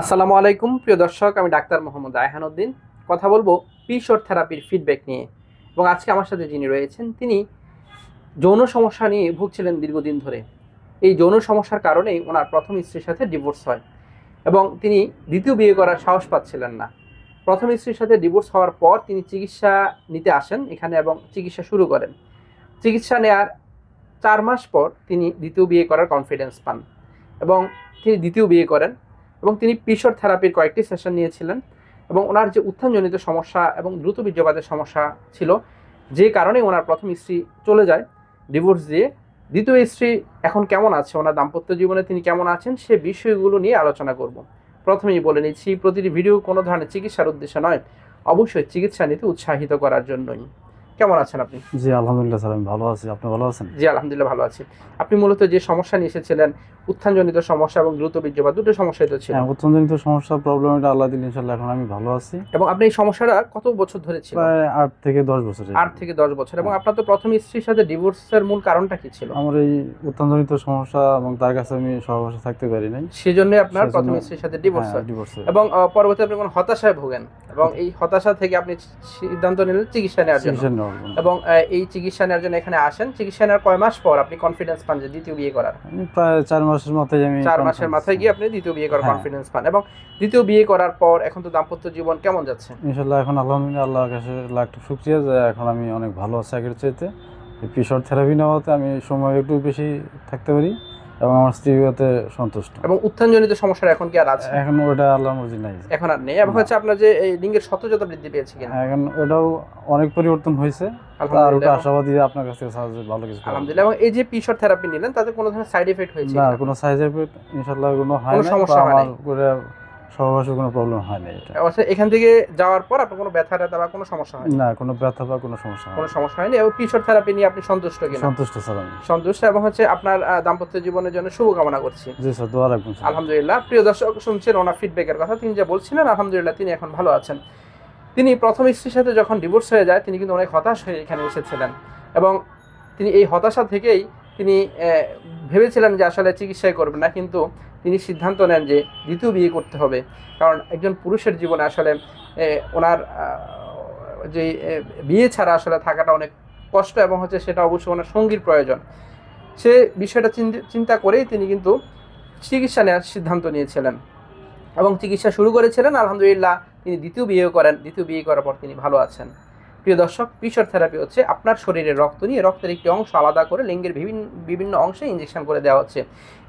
আসসালামু আলাইকুম, প্রিয় দর্শক, আমি ডাক্তার মোহাম্মদ আয়হানুদ্দিন কথা বলব পিশোর থেরাপির ফিডব্যাক নিয়ে। এবং আজকে আমার সাথে যিনি রয়েছেন, তিনি যৌন সমস্যা নিয়ে ভুগছিলেন দীর্ঘদিন ধরে। এই যৌন সমস্যার কারণেই ওনার প্রথম স্ত্রীর সাথে ডিভোর্স হয়। এবং তিনি দ্বিতীয় বিয়ে করার সাহস পাচ্ছিলেন না। প্রথম স্ত্রীর সাথে ডিভোর্স হওয়ার পর তিনি চিকিৎসা নিতে আসেন এখানে এবং চিকিৎসা শুরু করেন। চিকিৎসা নেয়ার চার মাস পর তিনি দ্বিতীয় বিয়ে করার কনফিডেন্স পান। এবং তিনি দ্বিতীয় বিয়ে করেন। এবং তিনি পিশর থেরাপির কয়েকটি সেশন নিয়েছিলেন এবং ওনার যে উত্থানজনিত সমস্যা এবং দ্রুত বীর্যপাতের সমস্যা ছিল, যে কারণে ওনার প্রথম স্ত্রী চলে যায়, ডিভোর্স দিয়ে। দ্বিতীয় স্ত্রী এখন কেমন আছে? ওনার দাম্পত্য জীবনে তিনি কেমন আছেন? সে বিষয়গুলো নিয়ে আলোচনা করব। প্রথমেই বলে নিচ্ছি, প্রতিটি ভিডিও কোনো ধরনের চিকিৎসার উদ্দেশ্য নয়। অবশ্যই চিকিৎসা নিতে উৎসাহিত করার জন্যই। কেমন আছেন আপনি? জি আলহামদুলিল্লাহ স্যার আমি ভালো আছি। আপনি ভালো আছেন? জি আলহামদুলিল্লাহ ভালো আছি। আপনি মূলত যে সমস্যা নিয়ে এসেছিলেন উত্থানজনিত সমস্যা এবং দ্রুত বীর্যপাত দুটো সমস্যাই তো ছিল। হ্যাঁ উত্তমজনিত সমস্যা প্রবলেম এটা আল্লাহ দিন ইনশাল্লাহ এখন আমি ভালো আছি। এবং আপনি এই সমস্যাটা কত বছর ধরে ছিল? প্রায় আট থেকে দশ বছর আট থেকে দশ বছর। এবং আপনার তো প্রথম স্ত্রীর সাথে ডিভোর্সের মূল কারণটা কি ছিল? আমার এই উত্থানজনিত সমস্যা এবং তার কাছে আমি সহবাসে থাকতে পারি নাই। সেজন্য আপনার প্রথম স্ত্রীর সাথে ডিভোর্স হয় ডিভোর্স এবং আহ, পরবর্তী আপনি কোনো হতাশায় ভোগেন? এবং এই হতাশা থেকে আপনি সিদ্ধান্ত নিলেন চিকিৎসা নেওয়ার জন্য? এবং এই চিকিৎসা নেওয়ার জন্য এখানে আসেন। চিকিৎসা নেওয়ার কয় মাস পর আপনি কনফিডেন্স পান যে দ্বিতীয় বিয়ে করার? প্রায় চার মাসের মাথায় আমি চার মাসের মাথায় গিয়ে আপনি দ্বিতীয় বিয়ে করার হ্যাঁ। কনফিডেন্স পান। এবং দ্বিতীয় বিয়ে করার পর এখন তো দাম্পত্য জীবন কেমন যাচ্ছে? ইনশাল্লাহ এখন আলহামদুলিল্লাহ আল্লাহর কাছে লাখ শুক্রিয়া যে এখন আমি অনেক ভালো আছি আগের চাইতে পিসর থেরাপি নেওয়াতে আমি সময় একটু বেশি থাকতে পারি। এবং আমার স্ত্রীতে সন্তুষ্ট। এবং উত্থানজনিত সমস্যা এখন কি আর আছে? এখন ওটা আল্লাহর মর্জি নাই। এখন আর নেই। এবং হচ্ছে আপনার যে এই লিঙ্গের সতেজতা বৃদ্ধি পেয়েছে কিনা? এখন ওটাও অনেক পরিবর্তন হয়েছে। আর ওটা আশাবাদী আপনার কাছ থেকে সাহায্য ভালো কিছু। আলহামদুলিল্লাহ। এবং এই যে পিশর থেরাপি নিলেন তাতে কোনো ধরনের সাইড এফেক্ট হয়েছে না কোনো? সাইড এফেক্ট ইনশাআল্লাহ কোনো হয় কোনো না সমস্যা হয় আমার নাই। কোনো প্রবলেম হয় না এটা। অর্থাৎ এখান থেকে যাওয়ার পর আপনার কোনো ব্যথা ট্যাথা বা কোনো সমস্যা হয় না কোনো ব্যথা বা কোনো সমস্যা কোনো সমস্যা হয়নি এবং পিশর থেরাপি নিয়ে আপনি সন্তুষ্ট কিনা? সন্তুষ্ট স্যার আমি। সন্তুষ্ট এবং হচ্ছে আপনার দাম্পত্য জীবনের জন্য শুভকামনা করছি। জি স্যার দোয়া রাখবেন আলহামদুলিল্লাহ। প্রিয় দর্শক শুনছেন ওনার ফিডব্যাকের কথা। তিনি যে বলছিলেন আলহামদুলিল্লাহ তিনি এখন ভালো আছেন। তিনি প্রথম স্ত্রীর সাথে যখন ডিভোর্স হয়ে যায় তিনি কিন্তু অনেক হতাশ হয়ে এখানে এসেছিলেন। এবং তিনি এই হতাশা থেকেই তিনি ভেবেছিলেন যে আসলে চিকিৎসাই করবেন না, কিন্তু তিনি সিদ্ধান্ত নেন যে দ্বিতীয় বিয়ে করতে হবে। কারণ একজন পুরুষের জীবনে আসলে ওনার যে বিয়ে ছাড়া আসলে থাকাটা অনেক কষ্ট এবং হচ্ছে সেটা অবশ্যই ওনার সঙ্গীর প্রয়োজন। সে বিষয়টা চিন্তা- করেই তিনি কিন্তু চিকিৎসা নেওয়ার সিদ্ধান্ত নিয়েছিলেন। এবং চিকিৎসা শুরু করেছিলেন, আলহামদুলিল্লাহ তিনি দ্বিতীয় বিয়ে করেন। দ্বিতীয় বিয়ে করার পর তিনি ভালো আছেন। প্রিয় দর্শক পিশর থেরাপি হচ্ছে আপনার শরীরের রক্ত নিয়ে। রক্তের একটি অংশ আলাদা করে লিঙ্গের বিভিন্ন বিভিন্ন অংশে ইঞ্জেকশন করে দেওয়া হচ্ছে।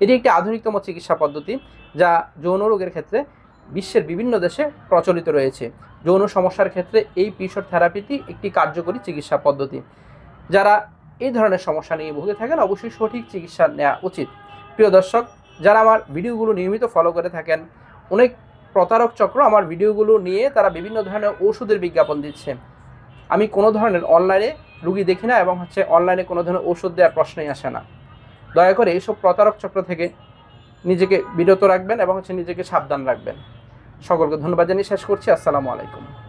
এটি একটি আধুনিকতম চিকিৎসা পদ্ধতি যা যৌন রোগের ক্ষেত্রে বিশ্বের বিভিন্ন দেশে প্রচলিত রয়েছে। যৌন সমস্যার ক্ষেত্রে এই পিশর থেরাপিটি একটি কার্যকরী চিকিৎসা পদ্ধতি। যারা এই ধরনের সমস্যা নিয়ে ভুগে থাকেন, অবশ্যই সঠিক চিকিৎসা নেওয়া উচিত। প্রিয় দর্শক, যারা আমার ভিডিওগুলো নিয়মিত ফলো করে থাকেন, অনেক প্রতারক চক্র আমার ভিডিওগুলো নিয়ে তারা বিভিন্ন ধরনের ওষুধের বিজ্ঞাপন দিচ্ছে। আমি কোনো ধরনের অনলাইনে রুগী দেখি না এবং হচ্ছে অনলাইনে কোনো ধরনের ওষুধ দেওয়ার প্রশ্নই আসে না। দয়া করে এইসব প্রতারক চক্র থেকে নিজেকে বিরত রাখবেন এবং হচ্ছে নিজেকে সাবধান রাখবেন। সকলকে ধন্যবাদ জানিয়ে শেষ করছি। আসসালামু আলাইকুম।